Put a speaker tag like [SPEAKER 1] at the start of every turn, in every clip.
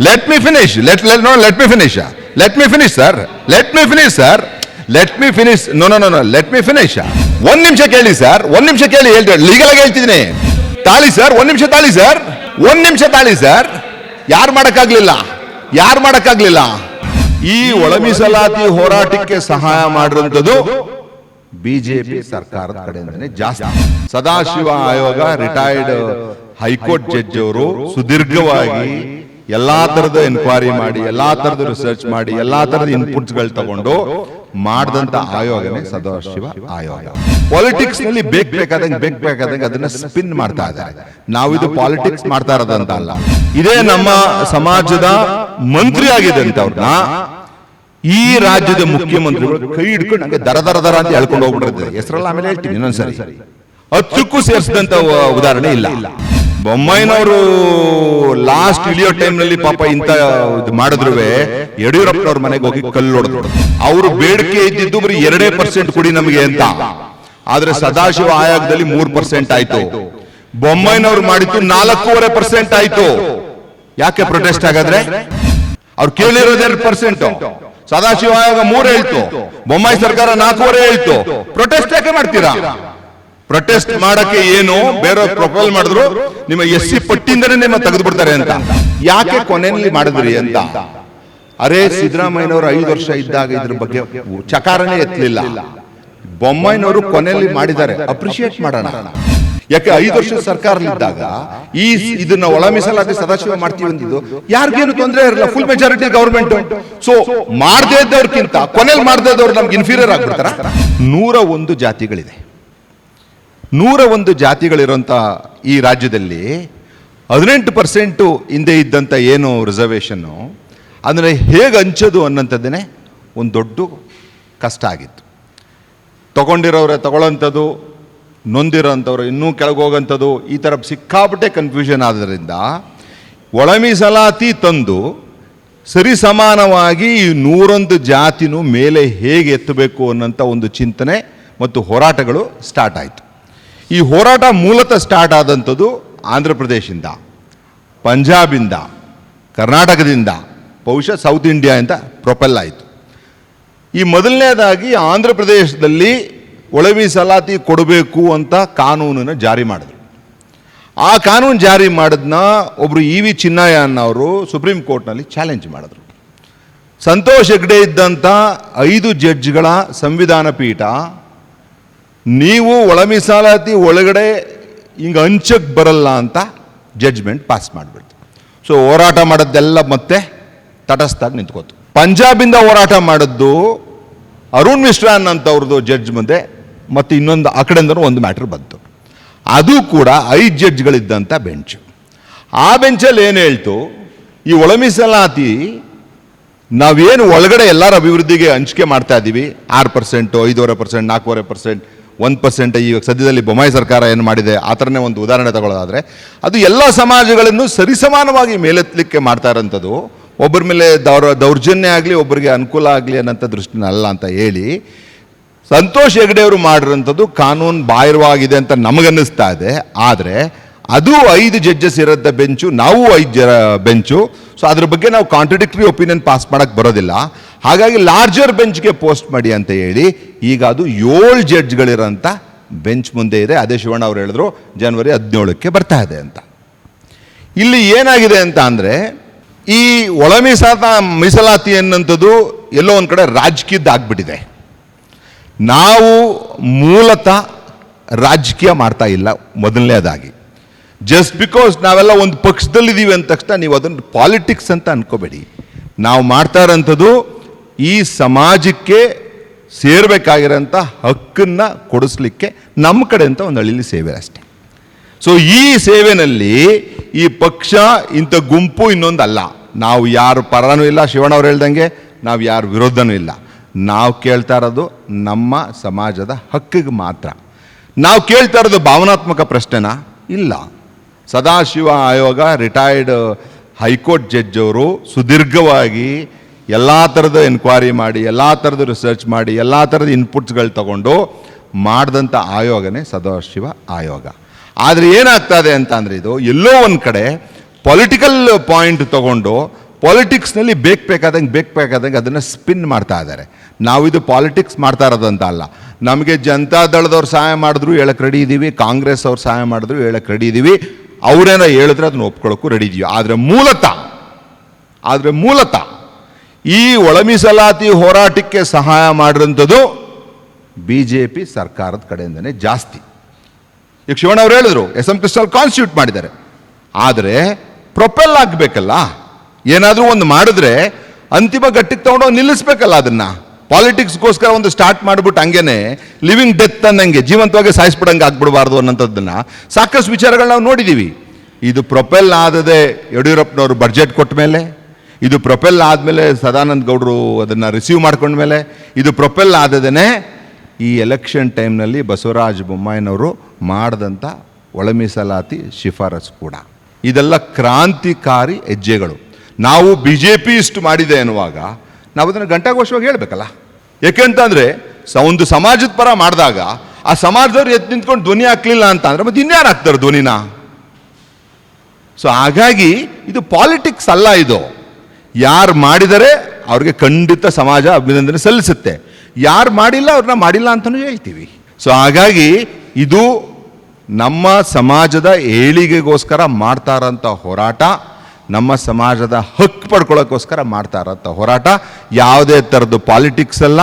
[SPEAKER 1] Let me finish let let no let me finish let me finish sir let me finish sir let me finish no no no no let me finish ಒಂದ್ ನಿಮಿಷ ಕೇಳಿ sir ಒಂದ್ ನಿಮಿಷ ಕೇಳಿ ಹೇಳ್ತಾರೆ legal ಆಗಿ ಹೇಳ್ತಿದ್ದೀನಿ. ತಾಳಿ ಸರ್ ಒಂದ್ ನಿಮಿಷ ತಾಳಿ ಸರ್ ಒಂದ್ ನಿಮಿಷ ತಾಳಿ ಸರ್ ಯಾರು ಮಾಡಕ್ಕಾಗ್ಲಿಲ್ಲ? ಯಾರು ಮಾಡಕ್ಕಾಗ್ಲಿಲ್ಲ? ಈ ಒಳ ಮೀಸಲಾತಿ ಹೋರಾಟಕ್ಕೆ ಸಹಾಯ ಮಾಡಿರುವಂತದ್ದು ಬಿಜೆಪಿ ಸರ್ಕಾರದ ಕಡೆಯಿಂದನೇ ಜಾಸ್ತಿ. ಸದಾಶಿವ ಆಯೋಗ ರಿಟೈರ್ಡ್ ಹೈಕೋರ್ಟ್ ಜಡ್ಜ್ ಅವರು ಸುದೀರ್ಘವಾಗಿ ಎಲ್ಲಾ ತರದ ಎನ್ಕ್ವೈರಿ ಮಾಡಿ, ಎಲ್ಲಾ ತರದ ರಿಸರ್ಚ್ ಮಾಡಿ, ಎಲ್ಲಾ ತರದ ಇನ್ಪುಟ್ಸ್ಗಳು ತಗೊಂಡು ಮಾಡಿದಂತ ಆಯೋಗನೇ ಸದಾಶಿವ ಆಯೋಗ. ಪಾಲಿಟಿಕ್ಸ್ನಲ್ಲಿ ಬೇಕ್ ಬೇಕಾದಂಗೆ ಬೇಕ್ ಬೇಕಾದಂಗೆ ಅದನ್ನ ಸ್ಪಿನ್ ಮಾಡ್ತಾ ಇದ್ದಾರೆ. ನಾವು ಇದು ಪಾಲಿಟಿಕ್ಸ್ ಮಾಡ್ತಾ ಇರೋದಂತ ಅಲ್ಲ ಇದೇ ನಮ್ಮ ಸಮಾಜದ ಮಂತ್ರಿ ಆಗಿದೆ ಅವ್ರನ್ನ ಈ ರಾಜ್ಯದ ಮುಖ್ಯಮಂತ್ರಿಗಳು ಕೈ ಹಿಡ್ಕೊಂಡು ನಂಗೆ ದರ ದರ ದರ ಅಂತ ಹೇಳ್ಕೊಂಡು ಹೋಗ್ಬಿಟ್ಟಿರ್ತಾರೆ. ಹೆಸರಲ್ಲ ಆಮೇಲೆ ಹೇಳ್ತೀನಿ ಇನ್ನೊಂದ್ಸರಿ. ಹತ್ತಕ್ಕೂ ಸೇರಿಸಿದಂತ ಉದಾಹರಣೆ ಇಲ್ಲ. ಬೊಮ್ಮಾಯಿನವರು ಲಾಸ್ಟ್ ಇಳಿಯೋ ಟೈಮ್ನಲ್ಲಿ ಪಾಪ ಇಂತ ಇದು ಮಾಡಿದ್ರು ಯಡಿಯೂರಪ್ಪನವ್ರ ಮನೆಗೆ ಹೋಗಿ ಕಲ್ಲು ಹೊಡೆದ್ರು. ಅವರು ಬೇಡಿಕೆ ಇದ್ದಿದ್ದು ಬರೀ ಎರಡೇ ಪರ್ಸೆಂಟ್ ಕೊಡಿ ನಮಗೆ ಅಂತ. ಆದ್ರೆ ಸದಾಶಿವ ಆಯೋಗದಲ್ಲಿ ಮೂರ್ ಪರ್ಸೆಂಟ್ ಆಯ್ತು. ಬೊಮ್ಮಾಯಿನವ್ರು ಮಾಡಿದ್ದು ನಾಲ್ಕೂವರೆ ಪರ್ಸೆಂಟ್ ಆಯ್ತು. ಯಾಕೆ ಪ್ರೊಟೆಸ್ಟ್ ಹಾಗಾದ್ರೆ? ಅವ್ರು ಕೇಳಿರೋದು ಎರಡು ಪರ್ಸೆಂಟ್ ಸದಾಶಿವ ಆಯೋಗ ಮೂರ್ ಹೇಳ್ತು. ಬೊಮ್ಮಾಯಿ ಸರ್ಕಾರ ನಾಲ್ಕೂವರೆ ಹೇಳ್ತು. ಪ್ರೊಟೆಸ್ಟ್ ಯಾಕೆ ಮಾಡ್ತೀರಾ? ಪ್ರೊಟೆಸ್ಟ್ ಮಾಡಕ್ಕೆ ಏನು ಬೇರೆ ಪ್ರೊಫೈಲ್ ಮಾಡಿದ್ರು ನಿಮ್ಮ ಎಸ್ ಸಿ ಪಟ್ಟಿಯಿಂದನೇ ನಿಮ್ಮ ತೆಗೆದು ಬಿಡ್ತಾರೆ ಅಂತ. ಯಾಕೆ ಕೊನೆಯಲ್ಲಿ ಮಾಡಿದ್ರಿ ಅಂತ? ಅರೆ ಸಿದ್ದರಾಮಯ್ಯನವರು ಐದು ವರ್ಷ ಇದ್ದಾಗ ಇದ್ರ ಬಗ್ಗೆ ಚಕಾರನೇ ಎತ್ತಲಿಲ್ಲ. ಬೊಮ್ಮಾಯಿನವರು ಕೊನೆಯಲ್ಲಿ ಮಾಡಿದ್ದಾರೆ. ಅಪ್ರಿಶಿಯೇಟ್ ಮಾಡೋಣ. ಯಾಕೆ ಐದು ವರ್ಷ ಸರ್ಕಾರದಲ್ಲಿದ್ದಾಗ ಈ ಇದನ್ನ ಒಳ ಮೀಸಲಾತಿ ಸದಾಶಿವ ಮಾಡ್ತೀವಿ ಅಂದಿದ್ದು. ಯಾರಿಗೇನು ತೊಂದರೆ ಇರಲ್ಲ ಫುಲ್ ಮೆಜಾರಿಟಿ ಗೌರ್ಮೆಂಟ್ ಸೊ ಮಾಡದೇ ಇದ್ದವ್ರಕ್ಕಿಂತ ಕೊನೆಯಲ್ಲಿ ಮಾಡದೇ ಇದ್ದವ್ರು ನಮ್ಗೆ ಇನ್ಫೀರಿಯರ್ ಆಗ್ಬಿಡ್ತಾರ? ನೂರ ಒಂದು ಜಾತಿಗಳಿದೆ. ನೂರ ಒಂದು ಜಾತಿಗಳಿರುವಂಥ ಈ ರಾಜ್ಯದಲ್ಲಿ ಹದಿನೆಂಟು ಪರ್ಸೆಂಟು ಹಿಂದೆ ಇದ್ದಂಥ ಏನು ರಿಸರ್ವೇಷನ್ನು, ಅಂದರೆ ಹೇಗೆ ಹಂಚೋದು ಅನ್ನೋಂಥದ್ದೇ ಒಂದು ದೊಡ್ಡ ಕಷ್ಟ ಆಗಿತ್ತು. ತಗೊಂಡಿರೋರೆ ತಗೊಳ್ಳೋಂಥದ್ದು, ನೊಂದಿರೋಂಥವ್ರು ಇನ್ನೂ ಕೆಳಗೆ ಹೋಗೋಂಥದ್ದು, ಈ ಥರ ಸಿಕ್ಕಾಪಟ್ಟೆ ಕನ್ಫ್ಯೂಷನ್ ಆದ್ದರಿಂದ ಒಳ ಮೀಸಲಾತಿ ತಂದು ಸರಿ ಸಮಾನವಾಗಿ ಈ ನೂರೊಂದು ಜಾತಿನೂ ಮೇಲೆ ಹೇಗೆ ಎತ್ತಬೇಕು ಅನ್ನೋಂಥ ಒಂದು ಚಿಂತನೆ ಮತ್ತು ಹೋರಾಟಗಳು ಸ್ಟಾರ್ಟ್ ಆಯಿತು. ಈ ಹೋರಾಟ ಮೂಲತಃ ಸ್ಟಾರ್ಟ್ ಆದಂಥದ್ದು ಆಂಧ್ರ ಪ್ರದೇಶದಿಂದ, ಪಂಜಾಬಿಂದ, ಕರ್ನಾಟಕದಿಂದ, ಬಹುಶಃ ಸೌತ್ ಇಂಡಿಯಾ ಅಂತ ಪ್ರೊಪೆಲ್ ಆಯಿತು. ಈ ಮೊದಲನೇದಾಗಿ ಆಂಧ್ರ ಪ್ರದೇಶದಲ್ಲಿ ಒಳವಿ ಸಲಾತಿ ಕೊಡಬೇಕು ಅಂತ ಕಾನೂನನ್ನು ಜಾರಿ ಮಾಡಿದ್ರು. ಆ ಕಾನೂನು ಜಾರಿ ಮಾಡಿದ್ನ ಒಬ್ಬರು ಇ ವಿ ಚಿನ್ನಯ್ಯ ಅನ್ನೋರು ಸುಪ್ರೀಂ ಕೋರ್ಟ್ನಲ್ಲಿ ಚಾಲೆಂಜ್ ಮಾಡಿದ್ರು. ಸಂತೋಷ್ ಹೆಗ್ಡೆ ಇದ್ದಂಥ ಐದು ಜಡ್ಜ್ಗಳ ಸಂವಿಧಾನ ಪೀಠ ನೀವು ಒಳ ಮೀಸಲಾತಿ ಒಳಗಡೆ ಹಿಂಗೆ ಹಂಚಕ್ಕೆ ಬರಲ್ಲ ಅಂತ ಜಡ್ಜ್ಮೆಂಟ್ ಪಾಸ್ ಮಾಡಿಬಿಡ್ತು. ಸೊ ಹೋರಾಟ ಮಾಡೋದೆಲ್ಲ ಮತ್ತೆ ತಟಸ್ಥಾಗಿ ನಿಂತ್ಕೋತು. ಪಂಜಾಬಿಂದ ಹೋರಾಟ ಮಾಡಿದ್ದು ಅರುಣ್ ಮಿಶ್ರಾ ಅನ್ನಂಥವ್ರದ್ದು ಜಡ್ಜ್ ಮುಂದೆ ಮತ್ತು ಇನ್ನೊಂದು ಆ ಕಡೆಯಿಂದನೂ ಒಂದು ಮ್ಯಾಟ್ರ್ ಬಂತು. ಅದು ಕೂಡ ಐದು ಜಡ್ಜ್ಗಳಿದ್ದಂಥ ಬೆಂಚು ಆ ಬೆಂಚಲ್ಲಿ ಏನು ಹೇಳ್ತು? ಈ ಒಳ ಮೀಸಲಾತಿ ನಾವೇನು ಒಳಗಡೆ ಎಲ್ಲರ ಅಭಿವೃದ್ಧಿಗೆ ಹಂಚಿಕೆ ಮಾಡ್ತಾ ಇದ್ದೀವಿ ಆರು ಪರ್ಸೆಂಟು ಐದೂವರೆ ಪರ್ಸೆಂಟ್ ನಾಲ್ಕೂವರೆ ಪರ್ಸೆಂಟ್ ಒಂದು ಪರ್ಸೆಂಟ್ ಇವಾಗ ಸದ್ಯದಲ್ಲಿ ಬೊಮ್ಮಾಯಿ ಸರ್ಕಾರ ಏನು ಮಾಡಿದೆ, ಆ ಥರನೇ ಒಂದು ಉದಾಹರಣೆ ತಗೊಳ್ಳೋದಾದರೆ, ಅದು ಎಲ್ಲ ಸಮಾಜಗಳನ್ನು ಸರಿಸಮಾನವಾಗಿ ಮೇಲೆತ್ತಲಿಕ್ಕೆ ಮಾಡ್ತಾ ಇರೋಂಥದ್ದು, ಒಬ್ಬರ ಮೇಲೆ ದೌರ್, ದೌರ್ಜನ್ಯ ಆಗಲಿ, ಒಬ್ಬರಿಗೆ ಅನುಕೂಲ ಆಗಲಿ ಅನ್ನೋಂಥ ದೃಷ್ಟಿನ ಅಲ್ಲ ಅಂತ ಹೇಳಿ, ಸಂತೋಷ್ ಹೆಗಡೆಯವರು ಮಾಡಿರೋಂಥದ್ದು ಕಾನೂನು ಬಾಹಿರವಾಗಿದೆ ಅಂತ ನಮಗನ್ನಿಸ್ತಾ ಇದೆ. ಆದರೆ, ಅದು ಐದು ಜಡ್ಜಸ್ ಇರೋದ ಬೆಂಚು ನಾವು ಐದು ಜ ಬೆಂಚು ಸೊ ಅದ್ರ ಬಗ್ಗೆ ನಾವು ಕಾಂಟ್ರಡಿಕ್ಟರಿ ಒಪಿನಿಯನ್ ಪಾಸ್ ಮಾಡೋಕ್ಕೆ ಬರೋದಿಲ್ಲ. ಹಾಗಾಗಿ ಲಾರ್ಜರ್ ಬೆಂಚ್ಗೆ ಪೋಸ್ಟ್ ಮಾಡಿ ಅಂತ ಹೇಳಿ, ಈಗ ಅದು ಏಳು ಜಡ್ಜ್ಗಳಿರೋಂಥ ಬೆಂಚ್ ಮುಂದೆ ಇದೆ. ಅದೇ ಶಿವಣ್ಣ ಅವರು ಹೇಳಿದ್ರು, ಜನವರಿ ಹದಿನೇಳಕ್ಕೆ ಬರ್ತಾ ಇದೆ ಅಂತ. ಇಲ್ಲಿ ಏನಾಗಿದೆ ಅಂತ ಅಂದರೆ, ಈ ಒಳ ಮೀಸಾತ ಮೀಸಲಾತಿ ಅನ್ನೋಂಥದ್ದು ಎಲ್ಲೋ ಒಂದು ಕಡೆ ರಾಜಕೀಯದ್ದಾಗ್ಬಿಟ್ಟಿದೆ. ನಾವು ಮೂಲತಃ ರಾಜಕೀಯ ಮಾಡ್ತಾ ಇಲ್ಲ ಮೊದಲನೇದಾಗಿ. ಜಸ್ಟ್ ಬಿಕಾಸ್ ನಾವೆಲ್ಲ ಒಂದು ಪಕ್ಷದಲ್ಲಿದ್ದೀವಿ ಅಂದ ತಕ್ಷಣ ನೀವು ಅದನ್ನು ಪಾಲಿಟಿಕ್ಸ್ ಅಂತ ಅನ್ಕೋಬೇಡಿ. ನಾವು ಮಾಡ್ತಾ ಇರೋಂಥದ್ದು ಈ ಸಮಾಜಕ್ಕೆ ಸೇರಬೇಕಾಗಿರೋಂಥ ಹಕ್ಕನ್ನು ಕೊಡಿಸ್ಲಿಕ್ಕೆ ನಮ್ಮ ಕಡೆ ಅಂತ ಒಂದು ಹಳ್ಳಿಲಿ ಸೇವೆ ಅಷ್ಟೇ. ಸೊ ಈ ಸೇವೆನಲ್ಲಿ ಈ ಪಕ್ಷ ಇಂಥ ಗುಂಪು ಇನ್ನೊಂದು ಅಲ್ಲ ನಾವು ಯಾರು ಪರನೂ ಇಲ್ಲ ಶಿವಣ್ಣವ್ರು ಹೇಳ್ದಂಗೆ, ನಾವು ಯಾರು ವಿರೋಧನೂ ಇಲ್ಲ. ನಾವು ಕೇಳ್ತಾ ಇರೋದು ನಮ್ಮ ಸಮಾಜದ ಹಕ್ಕಿಗೆ ಮಾತ್ರ. ನಾವು ಕೇಳ್ತಾ ಇರೋದು ಭಾವನಾತ್ಮಕ ಪ್ರಶ್ನೆನಾ ಇಲ್ಲ. ಸದಾಶಿವ ಆಯೋಗ ರಿಟೈರ್ಡ್ ಹೈಕೋರ್ಟ್ ಜಡ್ಜ್ ಅವರು ಸುದೀರ್ಘವಾಗಿ ಎಲ್ಲ ಥರದ ಎನ್ಕ್ವೈರಿ ಮಾಡಿ, ಎಲ್ಲ ಥರದ ರಿಸರ್ಚ್ ಮಾಡಿ, ಎಲ್ಲ ಥರದ ಇನ್ಪುಟ್ಸ್ಗಳು ತಗೊಂಡು ಮಾಡಿದಂಥ ಆಯೋಗನೇ ಸದಾಶಿವ ಆಯೋಗ. ಆದರೆ ಏನಾಗ್ತದೆ ಅಂತ ಅಂದರೆ ಇದು ಎಲ್ಲೋ ಒಂದು ಕಡೆ ಪೊಲಿಟಿಕಲ್ ಪಾಯಿಂಟ್ ತಗೊಂಡು ಪಾಲಿಟಿಕ್ಸ್ನಲ್ಲಿ ಬೇಕು ಬೇಕಾದಂಗೆ ಬೇಕು ಬೇಕಾದಂಗೆ ಅದನ್ನು ಸ್ಪಿನ್ ಮಾಡ್ತಾ ಇದ್ದಾರೆ ನಾವಿದು ಪಾಲಿಟಿಕ್ಸ್ ಮಾಡ್ತಾ ಇರೋದಂತ ಅಲ್ಲ. ನಮಗೆ ಜನತಾ ದಳದವ್ರು ಸಹಾಯ ಮಾಡಿದ್ರು ಹೇಳಕ್ಕೆ ರೆಡಿ ಇದ್ದೀವಿ ಕಾಂಗ್ರೆಸ್ ಅವ್ರು ಸಹಾಯ ಮಾಡಿದ್ರು ಹೇಳಕ್ಕೆ ರೆಡಿ ಇದ್ದೀವಿ ಅವರೇನೋ ಹೇಳಿದ್ರೆ ಅದನ್ನ ಒಪ್ಕೊಳ್ಳೋಕ್ಕೂ ರೆಡಿ ಇದೀವಿ. ಆದರೆ ಮೂಲತಃ ಆದರೆ ಮೂಲತಃ ಈ ಒಳಮೀಸಲಾತಿ ಹೋರಾಟಕ್ಕೆ ಸಹಾಯ ಮಾಡಿದಂಥದ್ದು ಬಿ ಜೆ ಪಿ ಸರ್ಕಾರದ ಕಡೆಯಿಂದನೇ ಜಾಸ್ತಿ. ಈಗ ಶಿವಣ್ಣ ಅವರು ಹೇಳಿದ್ರು, ಎಸ್ ಎಂ ಕ್ರಿಸ್ಟಲ್ ಕಾನ್ಸ್ಟಿಟ್ಯೂಟ್ ಮಾಡಿದ್ದಾರೆ. ಆದರೆ ಪ್ರೊಪೆಲ್ ಆಗಬೇಕಲ್ಲ? ಏನಾದರೂ ಒಂದು ಮಾಡಿದ್ರೆ ಅಂತಿಮ ಘಟ್ಟಕ್ಕೆ ತಗೊಂಡೋಗಿ ನಿಲ್ಲಿಸ್ಬೇಕಲ್ಲ ಅದನ್ನು? ಪಾಲಿಟಿಕ್ಸ್ಗೋಸ್ಕರ ಒಂದು ಸ್ಟಾರ್ಟ್ ಮಾಡಿಬಿಟ್ಟು ಹಂಗೇನೆ ಲಿವಿಂಗ್ ಡೆತ್ ಅನ್ನಂಗೆ, ಜೀವಂತವಾಗಿ ಸಾಯಿಸ್ಬಿಡಂಗೆ ಆಗ್ಬಿಡಬಾರ್ದು ಅನ್ನೋಂಥದ್ದನ್ನು ಸಾಕಷ್ಟು ವಿಚಾರಗಳು ನಾವು ನೋಡಿದ್ದೀವಿ ಇದು ಪ್ರೊಪೆಲ್ ಆದದೆ ಯಡಿಯೂರಪ್ಪನವರು ಬಜೆಟ್ ಕೊಟ್ಟ ಮೇಲೆ ಇದು ಪ್ರೊಪೆಲ್ ಆದಮೇಲೆ ಸದಾನಂದ ಗೌಡರು ಅದನ್ನು ರಿಸೀವ್ ಮಾಡ್ಕೊಂಡ್ಮೇಲೆ ಇದು ಪ್ರೊಪೆಲ್ ಆದದೇ ಈ ಎಲೆಕ್ಷನ್ ಟೈಮ್ನಲ್ಲಿ ಬಸವರಾಜ ಬೊಮ್ಮಾಯಿನವರು ಮಾಡಿದಂಥ ಒಳ ಮೀಸಲಾತಿ ಶಿಫಾರಸು ಕೂಡ. ಇದೆಲ್ಲ ಕ್ರಾಂತಿಕಾರಿ ಹೆಜ್ಜೆಗಳು. ನಾವು ಬಿ ಜೆ ಪಿ ಇಷ್ಟು ಮಾಡಿದೆ ಅನ್ನುವಾಗ ನಾವು ಅದನ್ನು ಘಂಟಾಘೋಷವಾಗಿ ಹೇಳಬೇಕಲ್ಲ. ಸ ಒಂದು ಸಮಾಜದ ಪರ ಮಾಡಿದಾಗ ಆ ಸಮಾಜದವ್ರು ಎದ್ದು ನಿಂತ್ಕೊಂಡು ಧ್ವನಿ ಹಾಕ್ಲಿಲ್ಲ ಅಂತ ಅಂದರೆ ಮತ್ತೆ ಇನ್ಯಾರು ಹಾಕ್ತಾರೆ ಧ್ವನಿನ? ಸೊ ಹಾಗಾಗಿ ಇದು ಪಾಲಿಟಿಕ್ಸ್ ಅಲ್ಲ ಇದು. ಯಾರು ಮಾಡಿದರೆ ಅವ್ರಿಗೆ ಖಂಡಿತ ಸಮಾಜ ಅಭಿನಂದನೆ ಸಲ್ಲಿಸುತ್ತೆ. ಯಾರು ಮಾಡಿಲ್ಲ ಅವ್ರನ್ನ ಮಾಡಿಲ್ಲ ಅಂತಲೂ ಹೇಳ್ತೀವಿ. ಸೊ ಹಾಗಾಗಿ ಇದು ನಮ್ಮ ಸಮಾಜದ ಏಳಿಗೆಗೋಸ್ಕರ ಮಾಡ್ತಾ ಇರೋಂಥ ಹೋರಾಟ, ನಮ್ಮ ಸಮಾಜದ ಹಕ್ಕು ಪಡ್ಕೊಳ್ಳೋಕ್ಕೋಸ್ಕರ ಮಾಡ್ತಾ ಇರೋಂಥ ಹೋರಾಟ, ಯಾವುದೇ ಥರದ್ದು ಪಾಲಿಟಿಕ್ಸ್ ಅಲ್ಲ,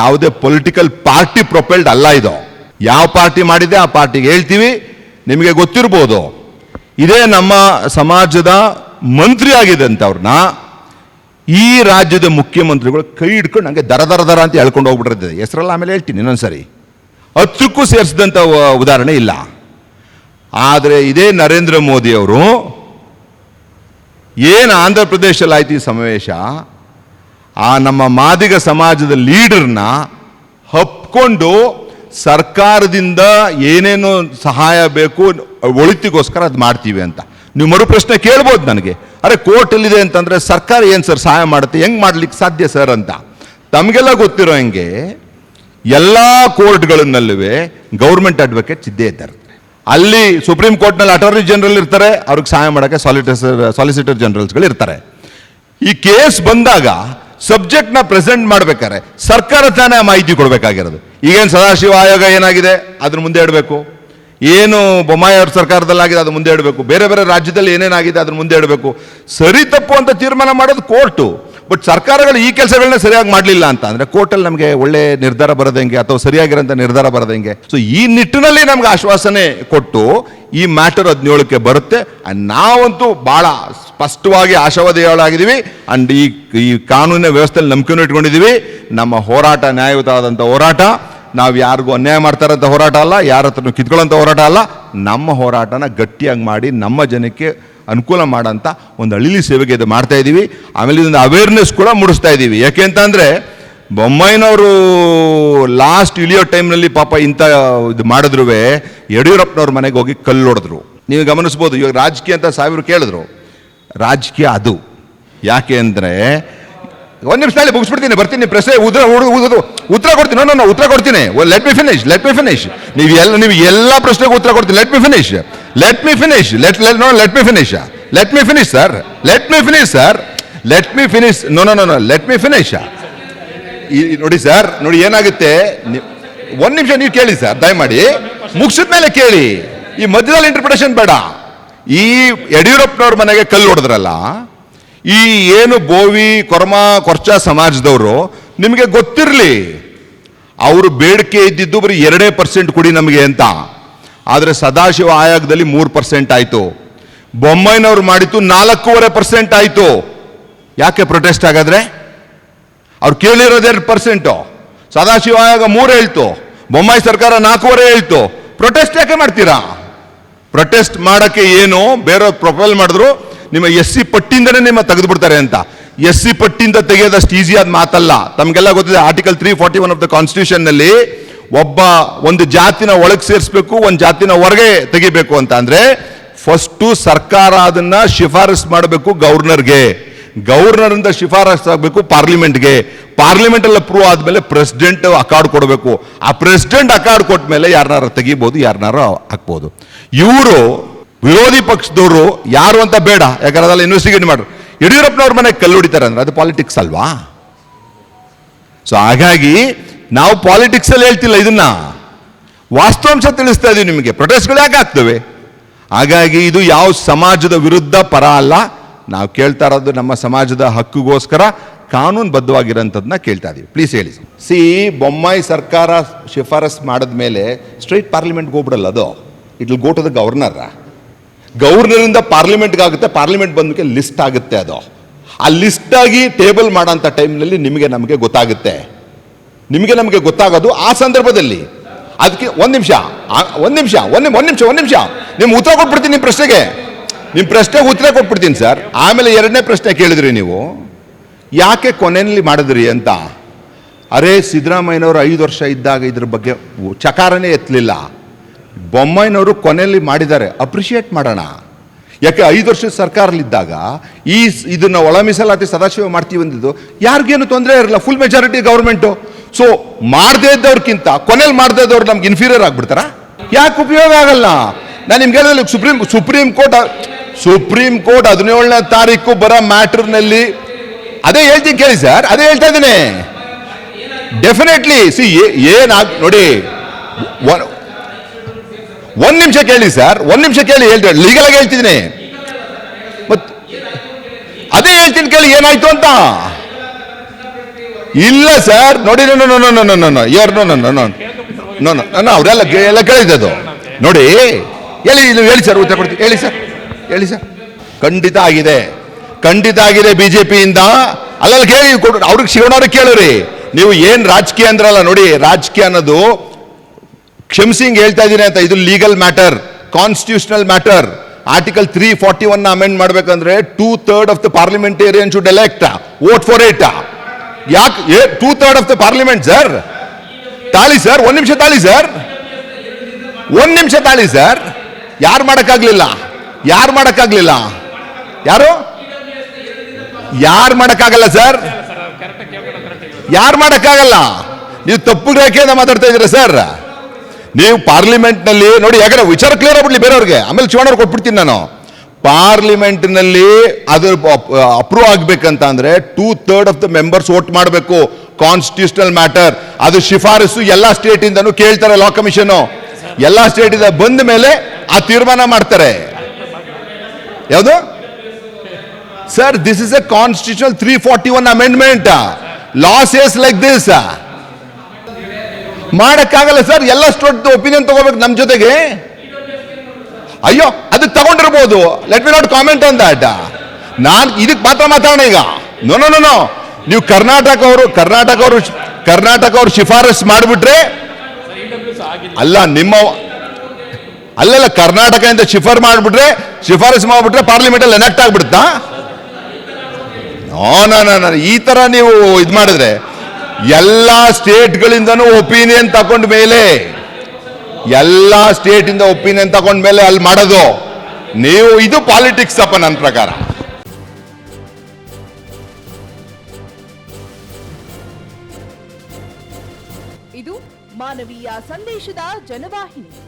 [SPEAKER 1] ಯಾವುದೇ ಪೊಲಿಟಿಕಲ್ ಪಾರ್ಟಿ ಪ್ರೊಪೆಲ್ಡ್ ಅಲ್ಲ ಇದು. ಯಾವ ಪಾರ್ಟಿ ಮಾಡಿದೆ ಆ ಪಾರ್ಟಿಗೆ ಹೇಳ್ತೀವಿ, ನಿಮಗೆ ಗೊತ್ತಿರ್ಬೋದು. ಇದೇ ನಮ್ಮ ಸಮಾಜದ ಮಂತ್ರಿ ಆಗಿದ್ದಂಥವ್ರನ್ನ ಈ ರಾಜ್ಯದ ಮುಖ್ಯಮಂತ್ರಿಗಳು ಕೈ ಹಿಡ್ಕೊಂಡು ಹಂಗೆ ದರ ದರ ದರ ಅಂತ ಹೇಳ್ಕೊಂಡು ಹೋಗ್ಬಿಟ್ಟಿರ್ತದೆ. ಹೆಸರಲ್ಲ ಆಮೇಲೆ ಹೇಳ್ತೀನಿ ಇನ್ನೊಂದ್ಸರಿ. ಹತ್ತಕ್ಕೂ ಸೇರಿಸಿದಂಥ ಉದಾಹರಣೆ ಇಲ್ಲ. ಆದರೆ ಇದೇ ನರೇಂದ್ರ ಮೋದಿ ಅವರು, ಏನು ಆಂಧ್ರ ಪ್ರದೇಶದಲ್ಲಿ ಆಯ್ತು ಈ ಸಮಾವೇಶ? ಆ ನಮ್ಮ ಮಾದಿಗ ಸಮಾಜದ ಲೀಡರ್ನ ಹಪ್ಕೊಂಡು ಸರ್ಕಾರದಿಂದ ಏನೇನು ಸಹಾಯ ಬೇಕು, ಒಳಿತಿಗೋಸ್ಕರ ಅದು ಮಾಡ್ತೀವಿ ಅಂತ. ನೀವು ಮರು ಪ್ರಶ್ನೆ ಕೇಳ್ಬೋದು ನನಗೆ. ಅರೆ ಕೋರ್ಟ್ ಎಲ್ಲಿದೆ ಅಂತಂದರೆ ಸರ್ಕಾರ ಏನು ಸರ್ ಸಹಾಯ ಮಾಡುತ್ತೆ? ಹೆಂಗೆ ಮಾಡ್ಲಿಕ್ಕೆ ಸಾಧ್ಯ ಸರ್ ಅಂತ. ತಮಗೆಲ್ಲ ಗೊತ್ತಿರೋ ಹಂಗೆ, ಎಲ್ಲ ಕೋರ್ಟ್ಗಳನ್ನಲ್ಲೂ ಗೌರ್ಮೆಂಟ್ ಅಡ್ವೊಕೇಟ್ಸ್ ಇದ್ದೇ ಇದ್ದಾರೆ. ಅಲ್ಲಿ ಸುಪ್ರೀಂ ಕೋರ್ಟ್ನಲ್ಲಿ ಅಟಾರ್ನಿ ಜನರಲ್ ಇರ್ತಾರೆ, ಅವ್ರಿಗೆ ಸಹಾಯ ಮಾಡೋಕ್ಕೆ ಸಾಲಿಟರ್ ಸಾಲಿಸಿಟರ್ ಜನರಲ್ಸ್ಗಳು ಇರ್ತಾರೆ. ಈ ಕೇಸ್ ಬಂದಾಗ ಸಬ್ಜೆಕ್ಟ್ನ ಪ್ರೆಸೆಂಟ್ ಮಾಡ್ಬೇಕಾದ್ರೆ ಸರ್ಕಾರ ತಾನೇ ಮಾಹಿತಿ ಕೊಡಬೇಕಾಗಿರೋದು. ಈಗೇನು ಸದಾಶಿವ ಆಯೋಗ ಏನಾಗಿದೆ? ಅದ್ರ ಮುಂದೆ ಇಡಬೇಕು. ಏನು ಬೊಮ್ಮಾಯಿ ಅವ್ರ ಸರ್ಕಾರದಲ್ಲಾಗಿದೆ, ಅದು ಮುಂದೆ ಇಡಬೇಕು. ಬೇರೆ ಬೇರೆ ರಾಜ್ಯದಲ್ಲಿ ಏನೇನಾಗಿದೆ ಅದನ್ನು ಮುಂದೆ ಇಡಬೇಕು. ಸರಿ ತಪ್ಪು ಅಂತ ತೀರ್ಮಾನ ಮಾಡೋದು ಕೋರ್ಟು. ಬಟ್ ಸರ್ಕಾರಗಳು ಈ ಕೆಲಸಗಳನ್ನ ಸರಿಯಾಗಿ ಮಾಡಲಿಲ್ಲ ಅಂತ ಅಂದರೆ ಕೋರ್ಟಲ್ಲಿ ನಮಗೆ ಒಳ್ಳೆ ನಿರ್ಧಾರ ಬರೋದಂಗೆ ಅಥವಾ ಸರಿಯಾಗಿರೋಂಥ ನಿರ್ಧಾರ ಬರೋದಂಗೆ ಸೊ ಈ ನಿಟ್ಟಿನಲ್ಲಿ ನಮ್ಗೆ ಆಶ್ವಾಸನೆ ಕೊಟ್ಟು ಈ ಮ್ಯಾಟರ್ ಹದಿನೇಳಕ್ಕೆ ಬರುತ್ತೆ. ಆ್ಯಂಡ್ ನಾವಂತೂ ಭಾಳ ಸ್ಪಷ್ಟವಾಗಿ ಆಶಾವಾದಿಗಳಾಗಿದ್ದೀವಿ. ಆ್ಯಂಡ್ ಈ ಈ ಕಾನೂನಿನ ವ್ಯವಸ್ಥೆಯಲ್ಲಿ ನಂಬಿಕೆನೂ ಇಟ್ಕೊಂಡಿದ್ದೀವಿ. ನಮ್ಮ ಹೋರಾಟ ನ್ಯಾಯಯುತವಾದಂಥ ಹೋರಾಟ. ನಾವು ಯಾರಿಗೂ ಅನ್ಯಾಯ ಮಾಡ್ತಾರಂಥ ಹೋರಾಟ ಅಲ್ಲ, ಯಾರ ಹತ್ರನೂ ಕಿತ್ಕೊಳ್ಳೋಂಥ ಹೋರಾಟ ಅಲ್ಲ. ನಮ್ಮ ಹೋರಾಟನ ಗಟ್ಟಿಯಾಗಿ ಮಾಡಿ ನಮ್ಮ ಜನಕ್ಕೆ ಅನುಕೂಲ ಮಾಡೋಂಥ ಒಂದು ಅಳಿಲಿ ಸೇವೆಗೆ ಇದು ಮಾಡ್ತಾ ಇದ್ದೀವಿ ಆಮೇಲೆ ಇದೊಂದು ಅವೇರ್ನೆಸ್ ಕೂಡ ಮೂಡಿಸ್ತಾ ಇದ್ದೀವಿ ಯಾಕೆ ಅಂತಂದರೆ ಬೊಮ್ಮಾಯಿನವರು ಲಾಸ್ಟ್ ಇಳಿಯೋ ಟೈಮ್ನಲ್ಲಿ ಪಾಪ ಇಂಥ ಇದು ಮಾಡಿದ್ರು ಯಡಿಯೂರಪ್ಪನವ್ರ ಮನೆಗೆ ಹೋಗಿ ಕಲ್ಲು ಹೊಡೆದ್ರು. ನೀವು ಗಮನಿಸ್ಬೋದು, ಇವಾಗ ರಾಜಕೀಯ ಅಂತ ಸಾವಿರ ಕೇಳಿದ್ರು. ರಾಜಕೀಯ ಅದು. ಯಾಕೆ ಅಂದರೆ ಒಂದು ನಿಮಿಷದಲ್ಲಿ ಮುಗಿಸ್ಬಿಡ್ತೀನಿ, ಬರ್ತೀನಿ ಪ್ರಶ್ನೆ ಉತ್ತರ ಉ- ಉ- ಉತ್ತರ ಕೊಡ್ತೀನಿ. ನೋ ನೋ ಉತ್ತರ ಕೊಡ್ತೀನಿ. Let me finish let me finish ನೀವು ಎಲ್ಲ ನೀವು ಎಲ್ಲ ಪ್ರಶ್ನೆಗೆ ಉತ್ತರ ಕೊಡ್ತೀನಿ. Let me finish let me finish let let no let me finish let me finish sir let me finish sir let me finish no no no no let me finish ನೋಡಿ sir ನೋಡಿ, ಏನಾಗುತ್ತೆ? ಒಂದು ಒಂದ್ ನಿಮಿಷ ನೀವು ಕೇಳಿ sir ದಯಮಾಡಿ. ಮುಗಿಸಿದ ಮೇಲೆ ಕೇಳಿ. ಈ ಮಧ್ಯದಲ್ಲಿ ಇಂಟರ್ಪ್ರಿಟೇಷನ್ ಬೇಡ. ಈ ಯಡಿಯೂರಪ್ಪನವ್ರ ಮನೆಗೆ ಕಲ್ಲು ಹೊಡೆದ್ರಲ್ಲ ಈ ಏನು ಬೋವಿ, ಕೊರ್ಮ, ಕೊರ್ಚ ಸಮಾಜದವರು, ನಿಮಗೆ ಗೊತ್ತಿರಲಿ. ಅವರು ಬೇಡಿಕೆ ಇದ್ದಿದ್ದು ಬರೀ ಎರಡೇ ಪರ್ಸೆಂಟ್ ಕೊಡಿ ನಮಗೆ ಅಂತ. ಆದರೆ ಸದಾಶಿವ ಆಯೋಗದಲ್ಲಿ ಮೂರು ಪರ್ಸೆಂಟ್ ಆಯಿತು. ಬೊಮ್ಮಾಯಿನವ್ರು ಮಾಡಿದ್ದು ನಾಲ್ಕೂವರೆ ಪರ್ಸೆಂಟ್ ಆಯಿತು. ಯಾಕೆ ಪ್ರೊಟೆಸ್ಟ್ ಆಗಾದರೆ ಅವ್ರು ಕೇಳಿರೋದು ಎರಡು ಪರ್ಸೆಂಟು. ಸದಾಶಿವ ಆಯೋಗ ಮೂರು ಹೇಳ್ತು. ಬೊಮ್ಮಾಯಿ ಸರ್ಕಾರ ನಾಲ್ಕೂವರೆ ಹೇಳ್ತು. ಪ್ರೊಟೆಸ್ಟ್ ಯಾಕೆ ಮಾಡ್ತೀರಾ? ಪ್ರೊಟೆಸ್ಟ್ ಮಾಡೋಕ್ಕೆ ಏನು ಬೇರೆ ಪ್ರೊಫೈಲ್ ಮಾಡಿದ್ರು ನಿಮ್ಮ ಎಸ್ ಸಿ ಪಟ್ಟಿಯಿಂದನೇ ನಿಮ್ಮ ತೆಗೆದು ಬಿಡ್ತಾರೆ ಅಂತ. ಎಸ್ ಸಿ ಪಟ್ಟಿಯಿಂದ ತೆಗೆಯೋದಷ್ಟು ಈಸಿ ಆದ ಮಾತಲ್ಲ. ತಮಗೆಲ್ಲ ಗೊತ್ತಿದೆ article three forty one of the ಕಾನ್ಸ್ಟಿಟ್ಯೂಷನ್ನಲ್ಲಿ ಒಬ್ಬ ಒಂದು ಜಾತಿನ ಒಳಗೆ ಸೇರಿಸ್ಬೇಕು, ಒಂದು ಜಾತಿನ ಹೊರಗೆ ತೆಗಿಬೇಕು ಅಂತ ಅಂದರೆ ಫಸ್ಟು ಸರ್ಕಾರ ಅದನ್ನ ಶಿಫಾರಸ್ ಮಾಡಬೇಕು ಗವರ್ನರ್ಗೆ ಗವರ್ನರ್ ಇಂದ ಶಿಫಾರಸ್ ಆಗಬೇಕು ಪಾರ್ಲಿಮೆಂಟ್ಗೆ ಪಾರ್ಲಿಮೆಂಟಲ್ಲಿ ಅಪ್ರೂವ್ ಆದಮೇಲೆ ಪ್ರೆಸಿಡೆಂಟ್ ಅಕಾರ್ಡ್ ಕೊಡಬೇಕು. ಆ ಪ್ರೆಸಿಡೆಂಟ್ ಅಕಾರ್ಡ್ ಕೊಟ್ಟ ಮೇಲೆ ಯಾರನ್ನಾರು ತೆಗಿಬೋದು ಯಾರನ್ನಾರು ಹಾಕ್ಬೋದು. ಇವರು ವಿರೋಧಿ ಪಕ್ಷದವರು ಯಾರು ಅಂತ ಬೇಡ, ಯಾಕಂದ್ರೆ ಅದೆಲ್ಲ ಇನ್ವೆಸ್ಟಿಗೇಟ್ ಮಾಡ್ರು. ಯಡಿಯೂರಪ್ಪನವ್ರ ಮನೆ ಕಲ್ಲು ಹೊಡಿತಾರೆ ಅಂದ್ರೆ ಅದು ಪಾಲಿಟಿಕ್ಸ್ ಅಲ್ವಾ? ಸೊ ಹಾಗಾಗಿ ನಾವು ಪಾಲಿಟಿಕ್ಸ್ ಅಲ್ಲಿ ಹೇಳ್ತಿಲ್ಲ ಇದನ್ನ. ವಾಸ್ತವಾಂಶ ತಿಳಿಸ್ತಾ ಇದೀವಿ ನಿಮಗೆ. ಪ್ರೊಟೆಸ್ಟ್ಗಳು ಯಾಕೆ ಆಗ್ತವೆ? ಹಾಗಾಗಿ ಇದು ಯಾವ ಸಮಾಜದ ವಿರುದ್ಧ ಪರ ಅಲ್ಲ. ನಾವು ಕೇಳ್ತಾ ಇರೋದು ನಮ್ಮ ಸಮಾಜದ ಹಕ್ಕಿಗೋಸ್ಕರ ಕಾನೂನುಬದ್ಧವಾಗಿರೋಂಥದ್ದನ್ನ ಕೇಳ್ತಾ ಇದೀವಿ. ಪ್ಲೀಸ್ ಹೇಳಿ. ಸಿ, ಬೊಮ್ಮಾಯಿ ಸರ್ಕಾರ ಶಿಫಾರಸ್ ಮಾಡಿದ ಮೇಲೆ ಸ್ಟ್ರೈಟ್ ಪಾರ್ಲಿಮೆಂಟ್ಗೆ ಹೋಗ್ಬಿಡಲ್ಲ ಅದು. It will go to the governor ಗವರ್ನರಿಂದ ಪಾರ್ಲಿಮೆಂಟ್ಗೆ ಆಗುತ್ತೆ ಪಾರ್ಲಿಮೆಂಟ್ ಬಂದಕ್ಕೆ ಲಿಸ್ಟ್ ಆಗುತ್ತೆ ಅದು. ಆ ಲಿಸ್ಟ್ ಆಗಿ ಟೇಬಲ್ ಮಾಡೋಂಥ ಟೈಮ್ನಲ್ಲಿ ನಿಮಗೆ ನಮಗೆ ಗೊತ್ತಾಗುತ್ತೆ. ನಿಮಗೆ ನಮಗೆ ಗೊತ್ತಾಗೋದು ಆ ಸಂದರ್ಭದಲ್ಲಿ. ಅದಕ್ಕೆ ಒಂದು ನಿಮಿಷ ಒಂದು ನಿಮಿಷ, ಒಂದು ಒಂದು ನಿಮಿಷ ಒಂದು ನಿಮಿಷ. ನಿಮ್ಮ ಉತ್ತರ ಕೊಟ್ಬಿಡ್ತೀನಿ ನಿಮ್ಮ ಪ್ರಶ್ನೆಗೆ. ನಿಮ್ಮ ಪ್ರಶ್ನೆಗೆ ಉತ್ತರ ಕೊಟ್ಬಿಡ್ತೀನಿ ಸರ್. ಆಮೇಲೆ ಎರಡನೇ ಪ್ರಶ್ನೆ ಕೇಳಿದ್ರಿ ನೀವು. ಯಾಕೆ ಕೊನೆಯಲ್ಲಿ ಮಾಡಿದ್ರಿ ಅಂತ? ಅರೇ ಸಿದ್ದರಾಮಯ್ಯನವರು ಐದು ವರ್ಷ ಇದ್ದಾಗ ಇದ್ರ ಬಗ್ಗೆ ಚಕಾರನೇ ಎತ್ತಲಿಲ್ಲ. ಬೊಮ್ಮಾಯಿನವರು ಕೊನೆಯಲ್ಲಿ ಮಾಡಿದ್ದಾರೆ. ಅಪ್ರಿಷಿಯೇಟ್ ಮಾಡೋಣ. ಯಾಕೆ ಐದು ವರ್ಷದ ಸರ್ಕಾರಲ್ಲಿದ್ದಾಗ ಈ ಇದನ್ನು ಒಳ ಮೀಸಲಾತಿ ಸದಾಶಿವ ಮಾಡ್ತೀವಿ ಅಂದಿದ್ದು ಯಾರಿಗೇನು ತೊಂದರೆ ಇರಲ್ಲ ಫುಲ್ ಮೆಜಾರಿಟಿ ಗೌರ್ಮೆಂಟು ಸೊ ಮಾಡದೇ ಇದ್ದವ್ರಿಗಿಂತ ಕೊನೆಯಲ್ಲಿ ಮಾಡದೇ ಇದ್ದವ್ರು ನಮ್ಗೆ ಇನ್ಫೀರಿಯರ್ ಆಗ್ಬಿಡ್ತಾರ? ಯಾಕೆ ಉಪಯೋಗ ಆಗಲ್ಲ? ನಾನು ನಿಮ್ಗೆ ಹೇಳಿದ್ರೆ supreme supreme court supreme court ಹದಿನೇಳನೇ ತಾರೀಕು ಬರೋ ಮ್ಯಾಟ್ರ್ನಲ್ಲಿ ಅದೇ ಹೇಳ್ತೀನಿ ಕೇಳಿ ಸರ್, ಅದೇ ಹೇಳ್ತಾ ಇದ್ದೀನಿ. ಡೆಫಿನೆಟ್ಲಿ ಸಿ ಏನಾಗ, ನೋಡಿ ಒಂದ್ ನಿಮಿಷ ಕೇಳಿ ಸರ್ ಒಂದ್ ನಿಮಿಷ ಕೇಳಿ ಹೇಳ್ತೇನೆ ಲೀಗಲ್ ಆಗಿ ಹೇಳ್ತಿದ್ದೀನಿ ಮತ್ತೆ ಅದೇ ಹೇಳ್ತೀನಿ ಕೇಳಿ ಏನಾಯ್ತು ಅಂತ ಇಲ್ಲ ಸರ್ ನೋಡಿ ಯಾರು ನೋ ನೋ ನೋ ಅವರೆಲ್ಲ ಎಲ್ಲ ಕೇಳಿದ್ದದು ನೋಡಿ ಹೇಳಿ ನೀವು ಹೇಳಿ ಸರ್ ಉತ್ತರ ಕೊಡ್ತೀವಿ ಹೇಳಿ ಸರ್ ಹೇಳಿ ಸರ್ ಖಂಡಿತ ಆಗಿದೆ ಖಂಡಿತ ಆಗಿದೆ ಬಿಜೆಪಿಯಿಂದ ಅಲ್ಲಲ್ಲಿ ಕೇಳಿ ಕೊಡು ಅವ್ರಿಗೆ ಶಿವಣ್ಣವ್ರಿಗೆ ಕೇಳಿರಿ ನೀವು ಏನು ರಾಜಕೀಯ ಅಂದ್ರಲ್ಲ ನೋಡಿ ರಾಜಕೀಯ ಅನ್ನೋದು ಕ್ಷಮಿಸಿಂಗ್ ಹೇಳ್ತಾ ಇದ್ದೀನಿ ಅಂತ, ಇದು legal matter constitutional matter article three forty one amend ಮಾಡಬೇಕಂದ್ರೆ two third of the parliamentarian should elect vote for it ಯಾಕೆ two third of the parliament sir ತಾಳಿ ಸರ್ ಒಂದು ನಿಮಿಷ ತಾಳಿ ಸರ್ ಒಂದು ನಿಮಿಷ ತಾಳಿ ಸರ್ ಯಾರು ಮಾಡಕ್ಕಾಗ್ಲಿಲ್ಲ? ಯಾರು ಮಾಡಕ್ಕಾಗ್ಲಿಲ್ಲ? ಯಾರು? ಯಾರು ಮಾಡಕ್ಕಾಗಲ್ಲ ಸರ್ ಯಾರು ಮಾಡೋಕ್ಕಾಗಲ್ಲ? ನೀವು ತಪ್ಪು ರೇಖೆಯಿಂದ ಮಾತಾಡ್ತಾ ಇದ್ದೀರಾ ಸರ್ ನೀವು ಪಾರ್ಲಿಮೆಂಟ್ನಲ್ಲಿ ನೋಡಿ, ಯಾಕಂದ್ರೆ ವಿಚಾರ ಕ್ಲಿಯರ್ ಆಗ್ಬಿಡ್ಲಿ ಬೇರೆಯವ್ರಿಗೆ. ಆಮೇಲೆ ಚುನಾವಣೆ ಕೊಟ್ಬಿಡ್ತೀನಿ ನಾನು. ಪಾರ್ಲಿಮೆಂಟ್ನಲ್ಲಿ ಅದು ಅಪ್ರೂವ್ ಆಗ್ಬೇಕಂತ ಅಂದ್ರೆ two third of the members vote ಮಾಡಬೇಕು. ಕಾನ್ಸ್ಟಿಟ್ಯೂಷನಲ್ ಮ್ಯಾಟರ್ ಅದು ಶಿಫಾರಸು ಎಲ್ಲಾ ಸ್ಟೇಟ್ ಇಂದನೂ ಕೇಳ್ತಾರೆ ಲಾ ಕಮಿಷನ್ ಎಲ್ಲಾ ಸ್ಟೇಟ್ ಇಂದ ಬಂದ ಮೇಲೆ ಆ ತೀರ್ಮಾನ ಮಾಡ್ತಾರೆ. ಯಾವುದು? Sir this is a constitutional three forty one amendment laws says like this ಮಾಡಕ್ಕಾಗಲ್ಲ ಸರ್ ಎಲ್ಲ ಸ್ಟೋಟ್ ಒಪಿನಿಯನ್ ತಗೋಬೇಕು ನಮ್ಮ ಜೊತೆಗೆ. ಅಯ್ಯೋ, ಅದು ತಗೊಂಡಿರ್ಬೋದು. Let me not comment on that ನಾನು ಇದಕ್ಕೆ ಮಾತ್ರ ಮಾತಾಡೋಣ ಈಗ. ನೋ ನೋ ನೋ ನೀವು ಕರ್ನಾಟಕ ಅವರು ಕರ್ನಾಟಕ ಅವರು ಕರ್ನಾಟಕ ಅವರು ಶಿಫಾರಸ್ ಮಾಡಿಬಿಟ್ರೆ, ಅಲ್ಲ, ನಿಮ್ಮ, ಅಲ್ಲಲ್ಲ, ಕರ್ನಾಟಕದಿಂದ ಶಿಫಾರ್ ಮಾಡಿಬಿಟ್ರೆ, ಶಿಫಾರಸ್ ಮಾಡಿಬಿಟ್ರೆ ಪಾರ್ಲಿಮೆಂಟ್ ಅಲ್ಲಿ ಎನೆಕ್ಟ್ ಆಗ್ಬಿಡುತ್ತಾ ನೋ ನೋ ಈ ತರ ನೀವು ಇದು ಮಾಡಿದ್ರೆ ಎಲ್ಲ ಸ್ಟೇಟ್ಗಳಿಂದನೂ ಒಪಿನಿಯನ್ ತಗೊಂಡ ಮೇಲೆ, ಎಲ್ಲ ಸ್ಟೇಟ್ ಇಂದ ಒಪಿನಿಯನ್ ತಗೊಂಡ ಮೇಲೆ ಅಲ್ಲಿ ಮಾಡೋದು. ನೀವು ಇದು ಪಾಲಿಟಿಕ್ಸ್ ಅಪ್ಪ ನನ್ನ ಪ್ರಕಾರ.
[SPEAKER 2] ಇದು ಮಾನವೀಯ ಸಂದೇಶದ ಜನವಾಹಿನಿ.